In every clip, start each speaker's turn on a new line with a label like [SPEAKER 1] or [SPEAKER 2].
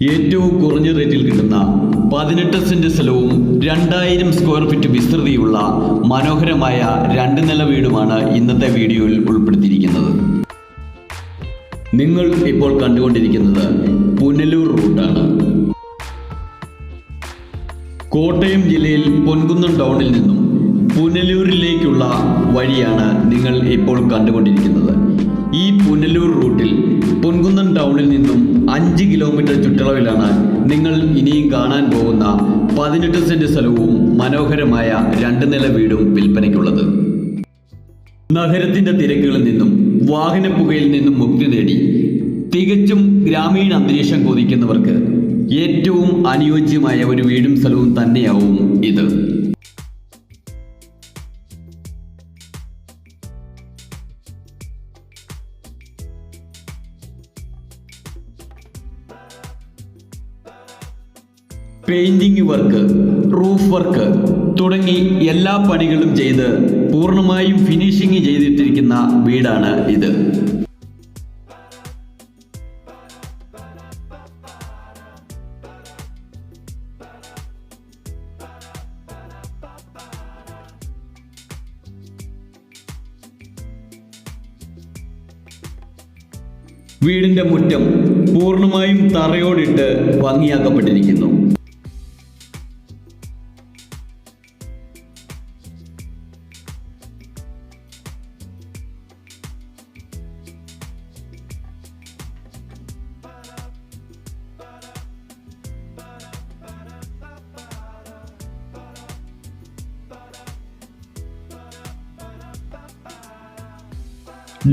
[SPEAKER 1] ഏറ്റവും കുറഞ്ഞ റേറ്റിൽ കിട്ടുന്ന പതിനെട്ട് സെന്റ് സ്ഥലവും രണ്ടായിരം സ്ക്വയർ ഫീറ്റ് വിസ്തൃതിയുള്ള മനോഹരമായ രണ്ട് നില വീടുമാണ് ഇന്നത്തെ വീഡിയോയിൽ ഉൾപ്പെടുത്തിയിരിക്കുന്നത്. നിങ്ങൾ ഇപ്പോൾ കണ്ടുകൊണ്ടിരിക്കുന്നത് പുനലൂർ റൂട്ടാണ്. കോട്ടയം ജില്ലയിൽ പൊൻകുന്നം ടൗണിൽ നിന്നും പുനലൂരിലേക്കുള്ള വഴിയാണ് നിങ്ങൾ ഇപ്പോൾ കണ്ടുകൊണ്ടിരിക്കുന്നത്. ഈ പുനലൂർ റൂട്ടിൽ പൊൻകുന്നം ടൗണിൽ നിന്നും അഞ്ച് കിലോമീറ്റർ ചുറ്റളവിലാണ് നിങ്ങൾ ഇനിയും കാണാൻ പോകുന്ന പതിനെട്ട് സെന്റ് സ്ഥലവും മനോഹരമായ രണ്ട് നില വീടും വിൽപ്പനയ്ക്കുള്ളത്. നഗരത്തിന്റെ തിരക്കുകളിൽ നിന്നും വാഹന പുകയിൽ നിന്നും മുക്തി നേടി തികച്ചും ഗ്രാമീണ അന്തരീക്ഷം കൊതിക്കുന്നവർക്ക് ഏറ്റവും അനുയോജ്യമായ ഒരു വീടും സ്ഥലവും തന്നെയാവും ഇത്. പെയിന്റിംഗ് വർക്ക് റൂഫ് വർക്ക് തുടങ്ങി എല്ലാ പണികളും ചെയ്ത് പൂർണമായും ഫിനിഷിംഗ് ചെയ്തിട്ടിരിക്കുന്ന വീടാണ് ഇത്. വീടിന്റെ മുറ്റം പൂർണമായും തറയോടിട്ട് ഭംഗിയാക്കപ്പെട്ടിരിക്കുന്നു.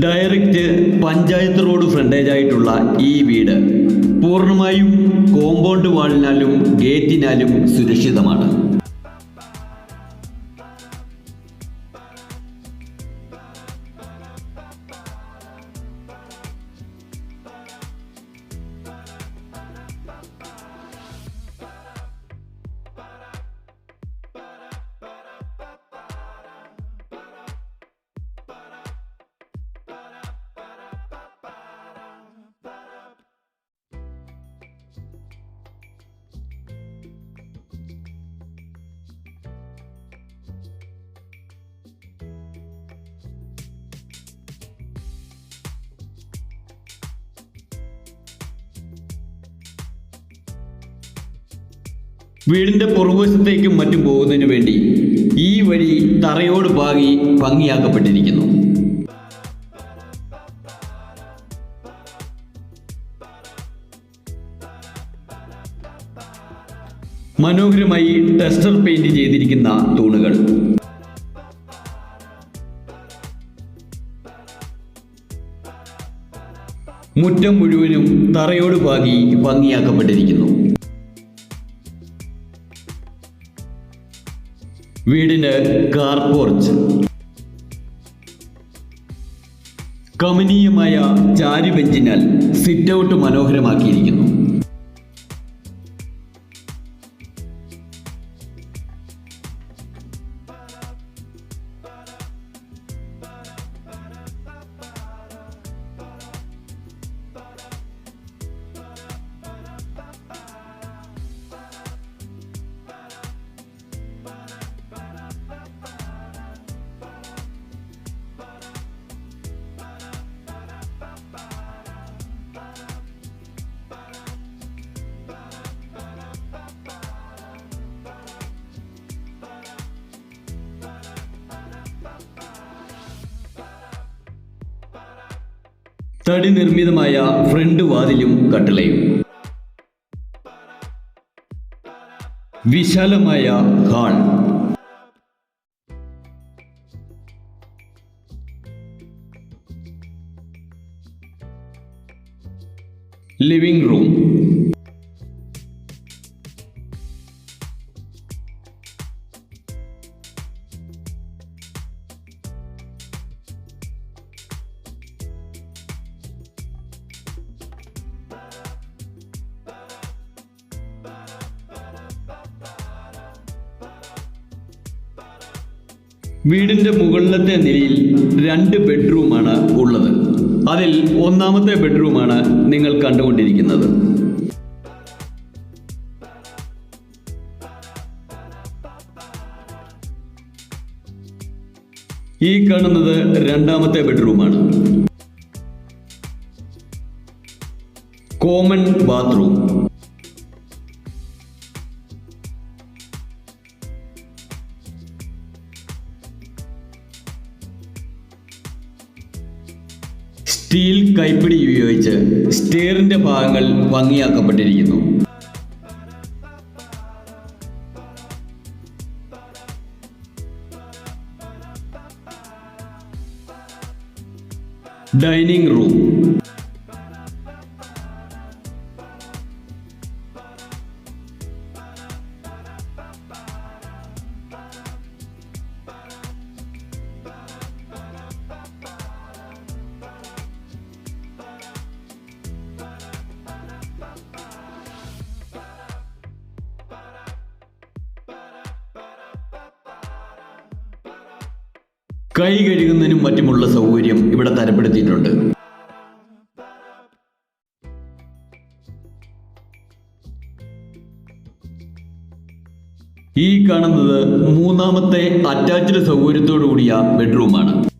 [SPEAKER 1] ഡയറക്റ്റ് പഞ്ചായത്ത് റോഡ് ഫ്രണ്ടേജ് ആയിട്ടുള്ള ഈ വീട് പൂർണമായും കോമ്പൗണ്ട് വാളിനാലും ഗേറ്റിനാലും സുരക്ഷിതമാണ്. വീടിന്റെ പുറകുവശത്തേക്കും മറ്റും പോകുന്നതിന് വേണ്ടി ഈ വഴി തറയോട് പാകി ഭംഗിയാക്കപ്പെട്ടിരിക്കുന്നു. മനോഹരമായി ടെസ്റ്റർ പെയിന്റ് ചെയ്തിരിക്കുന്ന തൂണുകൾ. മുറ്റം മുഴുവനും തറയോട് പാകി ഭംഗിയാക്കപ്പെട്ടിരിക്കുന്നു. വീടിന് കാർ പോർച്ച്. കമനീയമായ ചാരുബെഞ്ചിനാൽ സിറ്റ് ഔട്ട് മനോഹരമാക്കിയിരിക്കുന്നു. തടി നിർമ്മിതമായ ഫ്രണ്ട് വാതിലും കട്ടിളയും വിശാലമായ ഹാൾ. Living room. വീടിന്റെ മുകളിലത്തെ നിലയിൽ രണ്ട് ബെഡ്റൂമാണ് ഉള്ളത്. അതിൽ ഒന്നാമത്തെ ബെഡ്റൂമാണ് നിങ്ങൾ കണ്ടുകൊണ്ടിരിക്കുന്നത്. ഈ കാണുന്നത് രണ്ടാമത്തെ ബെഡ്റൂമാണ്. Common bathroom. സ്റ്റീൽ കൈപ്പിടി ഉപയോഗിച്ച് സ്റ്റെയറിന്റെ ഭാഗങ്ങൾ ഭംഗിയാക്കപ്പെട്ടിരിക്കുന്നു. Dining room. കൈ കഴുകുന്നതിനും മറ്റുമുള്ള സൗകര്യം ഇവിടെ തരപ്പെടുത്തിയിട്ടുണ്ട്. ഈ കാണുന്നത് മൂന്നാമത്തെ അറ്റാച്ച്ഡ് സൗകര്യത്തോടു കൂടിയ ബെഡ്റൂമാണ്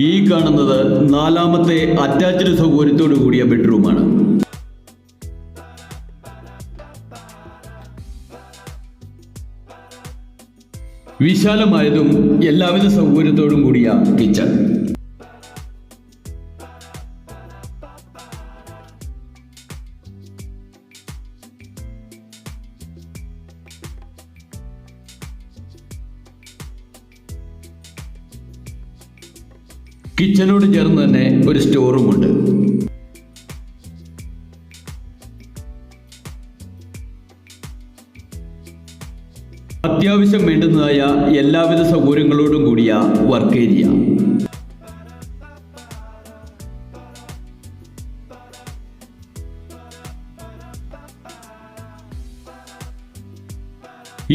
[SPEAKER 1] ഈ കാണുന്നത് നാലാമത്തെ അറ്റാച്ച്ഡ് സൗകര്യത്തോടു കൂടിയ ബെഡ്റൂമാണ് വിശാലമായതും എല്ലാവിധ സൗകര്യത്തോടും കൂടിയ കിച്ചൺ കിച്ചനോട് ചേർന്ന് തന്നെ ഒരു സ്റ്റോറുമുണ്ട്. അത്യാവശ്യം വേണ്ടുന്നതായ എല്ലാവിധ സൗകര്യങ്ങളോടും കൂടിയ വർക്ക് ഏരിയ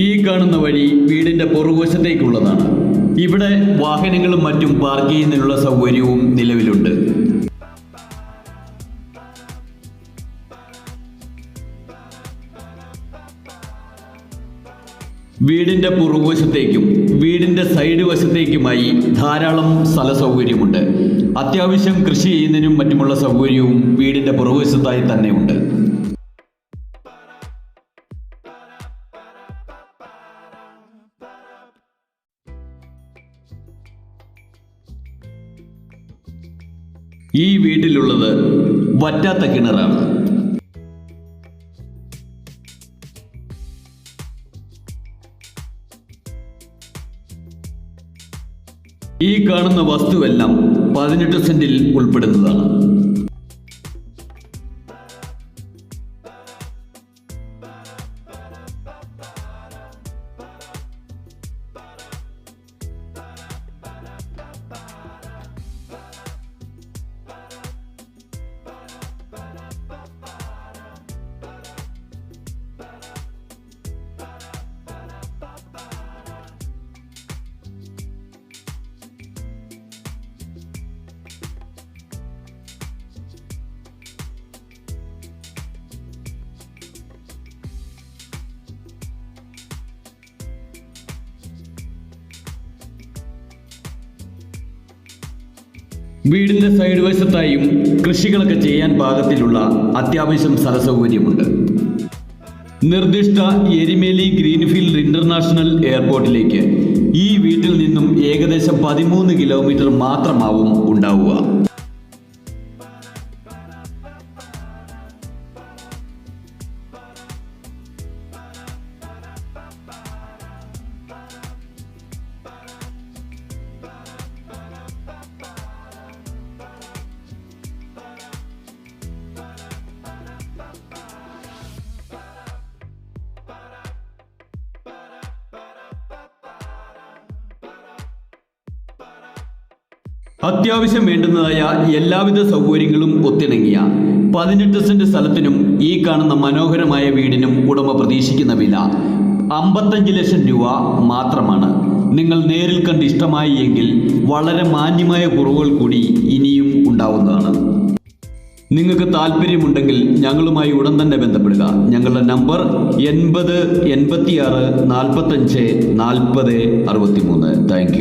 [SPEAKER 1] ഈ കാണുന്ന വഴി വീടിന്റെ പുറകുവശത്തേക്കുള്ളതാണ്. ഇവിടെ വാഹനങ്ങളും മറ്റും പാർക്ക് ചെയ്യുന്നതിനുള്ള സൗകര്യവും നിലവിലുണ്ട്. വീടിന്റെ പുറകുവശത്തേക്കും വീടിന്റെ സൈഡ് വശത്തേക്കുമായി ധാരാളം സ്ഥല സൗകര്യമുണ്ട്. അത്യാവശ്യം കൃഷി ചെയ്യുന്നതിനും മറ്റുമുള്ള സൗകര്യവും വീടിന്റെ പുറകുവശത്തായി തന്നെ ഈ വീട്ടിലുള്ളത് വറ്റാത്ത കിണറാണ്. ഈ കാണുന്ന വസ്തുവെല്ലാം പതിനെട്ട് സെന്റിൽ ഉൾപ്പെടുന്നതാണ്. വീടിന്റെ സൈഡ് വശത്തായും കൃഷികളൊക്കെ ചെയ്യാൻ പാകത്തിലുള്ള അത്യാവശ്യം സ്ഥല സൗകര്യമുണ്ട് നിർദ്ദിഷ്ട എരിമേലി ഗ്രീൻഫീൽഡ് ഇന്റർനാഷണൽ എയർപോർട്ടിലേക്ക് ഈ വീട്ടിൽ നിന്നും ഏകദേശം പതിമൂന്ന് കിലോമീറ്റർ മാത്രമാവും ഉണ്ടാവുക. അത്യാവശ്യം വേണ്ടുന്നതായ എല്ലാവിധ സൗകര്യങ്ങളും ഒത്തിണങ്ങിയ പതിനെട്ട് സെന്റ് സ്ഥലത്തിനും ഈ കാണുന്ന മനോഹരമായ വീടിനും ഉടമ പ്രതീക്ഷിക്കുന്ന വില അമ്പത്തഞ്ച് ലക്ഷം രൂപ മാത്രമാണ്. നിങ്ങൾ നേരിൽ കണ്ട് ഇഷ്ടമായി എങ്കിൽ വളരെ മാന്യമായ കുറവുകൾ കൂടി ഇനിയും ഉണ്ടാവുന്നതാണ്. നിങ്ങൾക്ക് താല്പര്യമുണ്ടെങ്കിൽ ഞങ്ങളുമായി ഉടൻ തന്നെ ബന്ധപ്പെടുക. ഞങ്ങളുടെ നമ്പർ എൺപത് എൺപത്തിയാറ് നാൽപ്പത്തഞ്ച് നാൽപ്പത് അറുപത്തി മൂന്ന് താങ്ക്